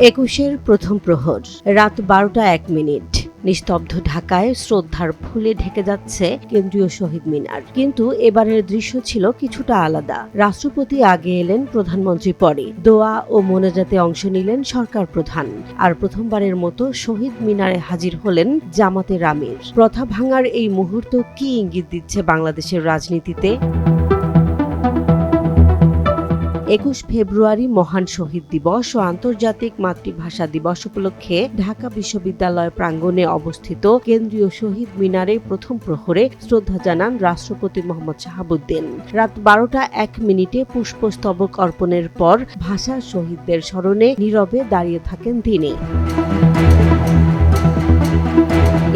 একুশের প্রথম প্রহর। রাত বারোটা এক মিনিট। নিস্তব্ধ ঢাকায় শ্রদ্ধার ফুলে ঢেকে যাচ্ছে কেন্দ্রীয় শহীদ মিনার। কিন্তু এবারের দৃশ্য ছিল কিছুটা আলাদা। রাষ্ট্রপতি আগে এলেন প্রধানমন্ত্রী পরে। দোয়া ও মোনাজাতে অংশ নিলেন সরকার প্রধান। আর প্রথমবারের মতো শহীদ মিনারে হাজির হলেন জামাতের আমির। প্রথা ভাঙার এই মুহূর্ত কি ইঙ্গিত দিচ্ছে বাংলাদেশের রাজনীতিতে? একুশ ফেব্রুয়ারি মহান শহীদ দিবস ও আন্তর্জাতিক মাতৃভাষা দিবস উপলক্ষে ঢাকা বিশ্ববিদ্যালয় প্রাঙ্গণে অবস্থিত কেন্দ্রীয় শহীদ মিনারে প্রথম প্রহরে শ্রদ্ধা জানান রাষ্ট্রপতি মোহাম্মদ শাহাবুদ্দিন। রাত বারোটা এক মিনিটে পুষ্পস্তবক অর্পণের পর ভাষা শহীদদের স্মরণে নীরবে দাঁড়িয়ে থাকেন তিনি।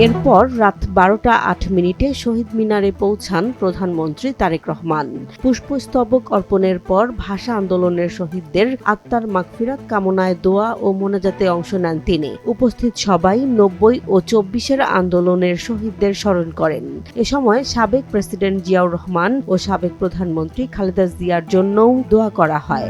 এরপর রাত বারোটা আট মিনিটে শহীদ মিনারে পৌঁছান প্রধানমন্ত্রী তারেক রহমান। পুষ্পস্তবক অর্পণের পর ভাষা আন্দোলনের শহীদদের আত্মার মাগফিরাত কামনায় দোয়া ও মোনাজাতে অংশ নেন তিনি। উপস্থিত সবাই নব্বই ও চব্বিশের আন্দোলনের শহীদদের স্মরণ করেন। এ সময় সাবেক প্রেসিডেন্ট জিয়াউর রহমান ও সাবেক প্রধানমন্ত্রী খালেদা জিয়ার জন্যও দোয়া করা হয়।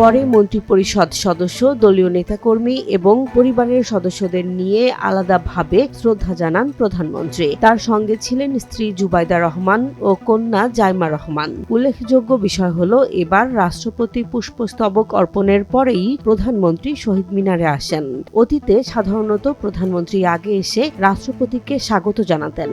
পরে মন্ত্রিপরিষদ সদস্য, দলীয় নেতাকর্মী এবং পরিবারের সদস্যদের নিয়ে আলাদাভাবে শ্রদ্ধা জানান প্রধানমন্ত্রী। তার সঙ্গে ছিলেন স্ত্রী জুবাইদা রহমান ও কন্যা জাইমা রহমান। উল্লেখযোগ্য বিষয় হল, এবার রাষ্ট্রপতি পুষ্পস্তবক অর্পণের পরেই প্রধানমন্ত্রী শহীদ মিনারে আসেন। অতীতে সাধারণত প্রধানমন্ত্রী আগে এসে রাষ্ট্রপতিকে স্বাগত জানাতেন।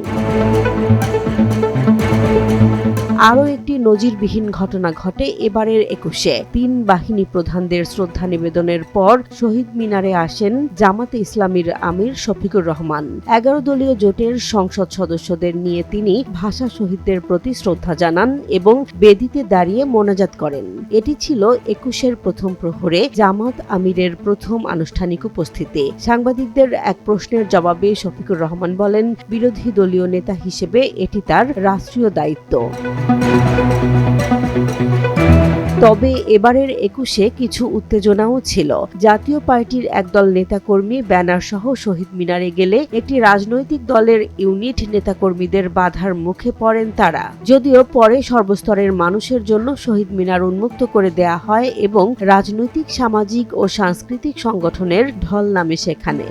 আরও একটি নজিরবিহীন ঘটনা ঘটে এবারের একুশে। তিন বাহিনী প্রধানদের শ্রদ্ধা নিবেদনের পর শহীদ মিনারে আসেন জামাতে ইসলামীর আমির শফিকুর রহমান। এগারো দলীয় জোটের সংসদ সদস্যদের নিয়ে তিনি ভাষা শহীদদের প্রতি শ্রদ্ধা জানান এবং বেদিতে দাঁড়িয়ে মোনাজাত করেন। এটি ছিল একুশের প্রথম প্রহরে জামাত আমিরের প্রথম আনুষ্ঠানিক উপস্থিতি। সাংবাদিকদের এক প্রশ্নের জবাবে শফিকুর রহমান বলেন, বিরোধী দলীয় নেতা হিসেবে এটি তার রাষ্ট্রীয় দায়িত্ব। তবে এবারের একুশে কিছু উত্তেজনাও ছিল। জাতীয় পার্টির একদল নেতাকর্মী ব্যানার সহ শহীদ মিনারে গেলে একটি রাজনৈতিক দলের ইউনিট নেতাকর্মীদের বাধার মুখে পড়েন তারা। যদিও পরে সর্বস্তরের মানুষের জন্য শহীদ মিনার উন্মুক্ত করে দেয়া হয় এবং রাজনৈতিক, সামাজিক ও সাংস্কৃতিক সংগঠনের ঢল নামে সেখানে।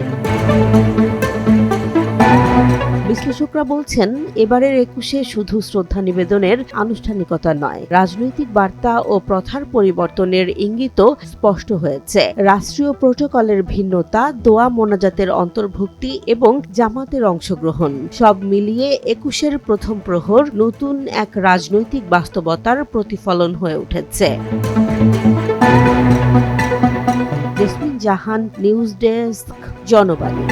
বিশ্লেষকরা বলছেন, এবারের একুশে শুধু শ্রদ্ধা নিবেদনের আনুষ্ঠানিকতা নয়, রাজনৈতিক বার্তা ও প্রথার পরিবর্তনের ইঙ্গিত স্পষ্ট হয়েছে। রাষ্ট্রীয় প্রোটোকলের ভিন্নতা, দোয়া মোনাজাতের অন্তর্ভুক্তি এবং জামাতের অংশগ্রহণ, সব মিলিয়ে একুশের প্রথম প্রহর নতুন এক রাজনৈতিক বাস্তবতার প্রতিফলন হয়ে উঠেছে। জাহান, নিউজ ডেস্ক জনবাণী